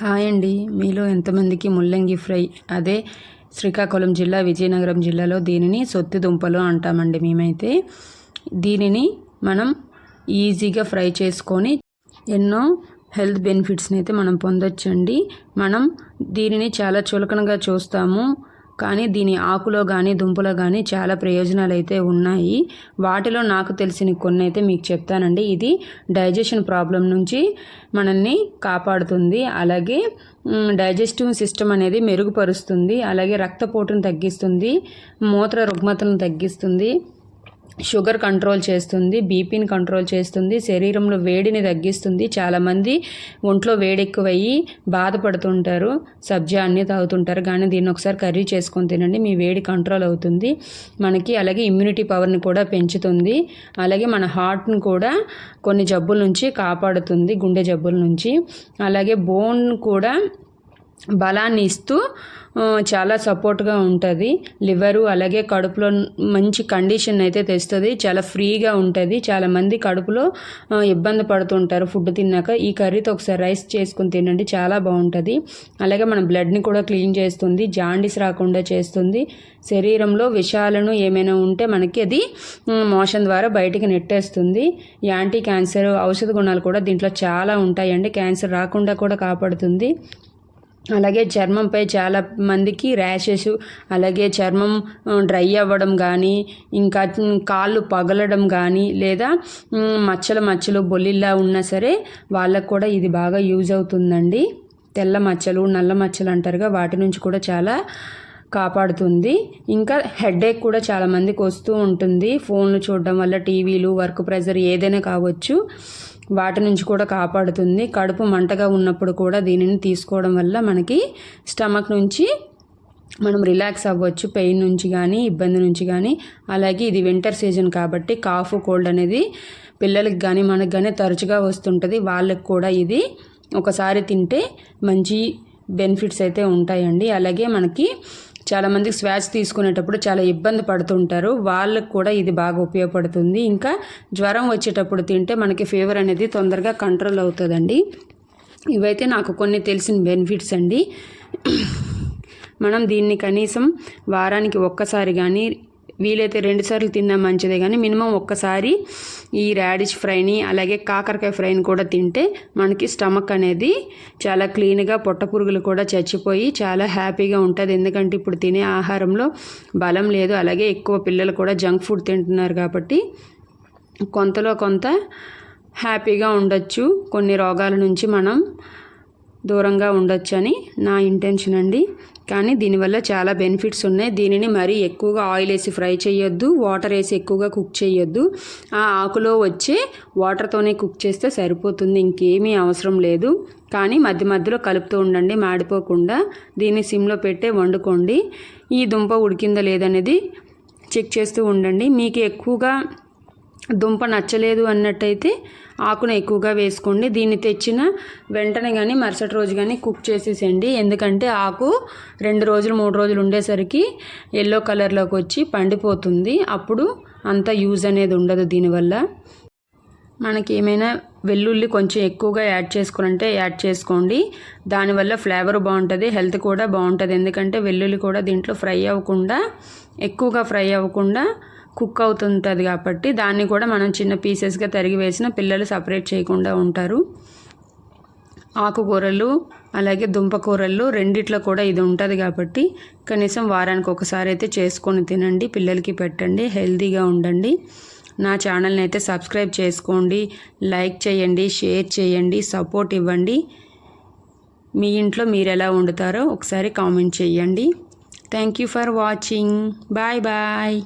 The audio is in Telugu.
హాయ్ అండి. మీలో ఎంతమందికి ముల్లంగి ఫ్రై? అదే శ్రీకాకుళం జిల్లా విజయనగరం జిల్లాలో దీనిని సొత్తి దుంపలు అంటామండి మేమైతే. దీనిని మనం ఈజీగా ఫ్రై చేసుకొని ఎన్నో హెల్త్ బెనిఫిట్స్ని అయితే మనం పొందొచ్చండి. మనం దీనిని చాలా చులకనగా చూస్తాము. కానీ దీని ఆకులో కానీ దుంపలో కానీ చాలా ప్రయోజనాలు అయితే ఉన్నాయి. వాటిలో నాకు తెలిసిన కొన్ని అయితే మీకు చెప్తానండి. ఇది డైజెషన్ ప్రాబ్లం నుంచి మనల్ని కాపాడుతుంది. అలాగే డైజెస్టివ్ సిస్టమ్ అనేది మెరుగుపరుస్తుంది. అలాగే రక్తపోటును తగ్గిస్తుంది. మూత్ర రుగ్మతలను తగ్గిస్తుంది. షుగర్ కంట్రోల్ చేస్తుంది బీపీని కంట్రోల్ చేస్తుంది శరీరంలో వేడిని తగ్గిస్తుంది. చాలామంది ఒంట్లో వేడి ఎక్కువయ్యి బాధపడుతుంటారు సబ్జా అన్నీ తాగుతుంటారు కానీ దీన్ని ఒకసారి కర్రీ చేసుకొని తినండి మీ వేడి కంట్రోల్ అవుతుంది. మనకి అలాగే ఇమ్యూనిటీ పవర్ని కూడా పెంచుతుంది. అలాగే మన హార్ట్ని కూడా కొన్ని జబ్బుల నుంచి కాపాడుతుంది గుండె జబ్బుల నుంచి. అలాగే బోన్ కూడా బలాన్ని ఇస్తూ చాలా సపోర్ట్గా ఉంటుంది. లివరు అలాగే కడుపులో మంచి కండిషన్ అయితే తెస్తుంది. చాలా ఫ్రీగా ఉంటుంది. చాలామంది కడుపులో ఇబ్బంది పడుతుంటారు ఫుడ్ తిన్నాక. ఈ కర్రీతో ఒకసారి రైస్ చేసుకుని తినండి. చాలా బాగుంటుంది. అలాగే మన బ్లడ్ని కూడా క్లీన్ చేస్తుంది. జాండీస్ రాకుండా చేస్తుంది. శరీరంలో విషాలను ఏమైనా ఉంటే మనకి అది మోషన్ ద్వారా బయటికి నెట్టేస్తుంది. యాంటీ క్యాన్సర్ ఔషధ గుణాలు కూడా దీంట్లో చాలా ఉంటాయండి. క్యాన్సర్ రాకుండా కూడా కాపాడుతుంది. అలాగే చర్మంపై చాలా మందికి ర్యాషెస్ అలాగే చర్మం డ్రై అవ్వడం కానీ ఇంకా కాళ్ళు పగలడం కానీ లేదా మచ్చలు మచ్చలు బొల్లిలా ఉన్నా సరే వాళ్ళకు కూడా ఇది బాగా యూజ్ అవుతుందండి. తెల్ల మచ్చలు నల్ల మచ్చలు అంటారుగా వాటి నుంచి కూడా చాలా కాపాడుతుంది. ఇంకా హెడేక్ కూడా చాలామందికి వస్తూ ఉంటుంది. ఫోన్లు చూడడం వల్ల టీవీలు వర్క్ ప్రెజర్ ఏదైనా కావచ్చు వాటి నుంచి కూడా కాపాడుతుంది. కడుపు మంటగా ఉన్నప్పుడు కూడా దీనిని తీసుకోవడం వల్ల మనకి స్టమక్ నుంచి మనం రిలాక్స్ అవ్వచ్చు. పెయిన్ నుంచి కానీ ఇబ్బంది నుంచి కానీ అలాగే ఇది వింటర్ సీజన్ కాబట్టి కాఫ్ కోల్డ్ అనేది పిల్లలకి కానీ మనకు కానీ తరచుగా వస్తుంటుంది. వాళ్ళకి కూడా ఇది ఒకసారి తింటే మంచి బెనిఫిట్స్ అయితే ఉంటాయండి. అలాగే మనకి చాలామందికి శ్వాస తీసుకునేటప్పుడు చాలా ఇబ్బంది పడుతుంటారు. వాళ్ళకు కూడా ఇది బాగా ఉపయోగపడుతుంది. ఇంకా జ్వరం వచ్చేటప్పుడు తింటే మనకి ఫీవర్ అనేది తొందరగా కంట్రోల్ అవుతుందండి. ఇవైతే నాకు కొన్ని తెలిసిన బెనిఫిట్స్ అండి. మనం దీన్ని కనీసం వారానికి ఒక్కసారి కానీ వీలైతే రెండుసార్లు తిన్నా మంచిదే కానీ మినిమం ఒక్కసారి ఈ రాడిష్ ఫ్రైని అలాగే కాకరకాయ ఫ్రైని కూడా తింటే మనకి స్టమక్ అనేది చాలా క్లీన్గా పొట్ట పురుగులు కూడా చచ్చిపోయి చాలా హ్యాపీగా ఉంటుంది. ఎందుకంటే ఇప్పుడు తినే ఆహారంలో బలం లేదు అలాగే ఎక్కువ పిల్లలు కూడా జంక్ ఫుడ్ తింటున్నారు కాబట్టి కొంతలో కొంత హ్యాపీగా ఉండొచ్చు. కొన్ని రోగాల నుంచి మనం దూరంగా ఉండొచ్చని నా ఇంటెన్షన్ అండి. కానీ దీనివల్ల చాలా బెనిఫిట్స్ ఉన్నాయి. దీనిని మరీ ఎక్కువగా ఆయిల్ వేసి ఫ్రై చేయొద్దు వాటర్ వేసి ఎక్కువగా కుక్ చేయొద్దు. ఆ ఆకులో వచ్చే వాటర్తోనే కుక్ చేస్తే సరిపోతుంది ఇంకేమీ అవసరం లేదు. కానీ మధ్య మధ్యలో కలుపుతూ ఉండండి మాడిపోకుండా. దీన్ని సిమ్లో పెట్టే వండుకోండి. ఈ దుంప ఉడికిందా లేదనేది చెక్ చేస్తూ ఉండండి. మీకు ఎక్కువగా దుంప నచ్చలేదు అన్నట్టయితే ఆకును ఎక్కువగా వేసుకోండి. దీన్ని తెచ్చిన వెంటనే కానీ మరుసటి రోజు కానీ కుక్ చేసేసేయండి. ఎందుకంటే ఆకు రెండు రోజులు మూడు రోజులు ఉండేసరికి ఎల్లో కలర్లోకి వచ్చి పండిపోతుంది. అప్పుడు అంత యూజ్ అనేది ఉండదు దీనివల్ల. మనకి ఏమైనా వెల్లుల్లి కొంచెం ఎక్కువగా యాడ్ చేసుకోవాలంటే యాడ్ చేసుకోండి. దానివల్ల ఫ్లేవర్ బాగుంటుంది హెల్త్ కూడా బాగుంటుంది. ఎందుకంటే వెల్లుల్లి కూడా దీంట్లో ఫ్రై అవ్వకుండా ఎక్కువగా ఫ్రై అవ్వకుండా కుక్ అవుతుంటుంది కాబట్టి దాన్ని కూడా మనం చిన్న పీసెస్గా తరిగి వేసిన పిల్లలు సపరేట్ చేయకుండా ఉంటారు. ఆకుకూరలు అలాగే దుంపకూరలు రెండిట్లో కూడా ఇది ఉంటుంది కాబట్టి కనీసం వారానికి ఒకసారి అయితే చేసుకొని తినండి పిల్లలకి పెట్టండి హెల్తీగా ఉండండి. నా ఛానల్ని అయితే సబ్స్క్రైబ్ చేసుకోండి లైక్ చేయండి షేర్ చేయండి సపోర్ట్ ఇవ్వండి. మీ ఇంట్లో మీరు ఎలా వండుతారో ఒకసారి కామెంట్ చేయండి. Thank you for watching. Bye bye.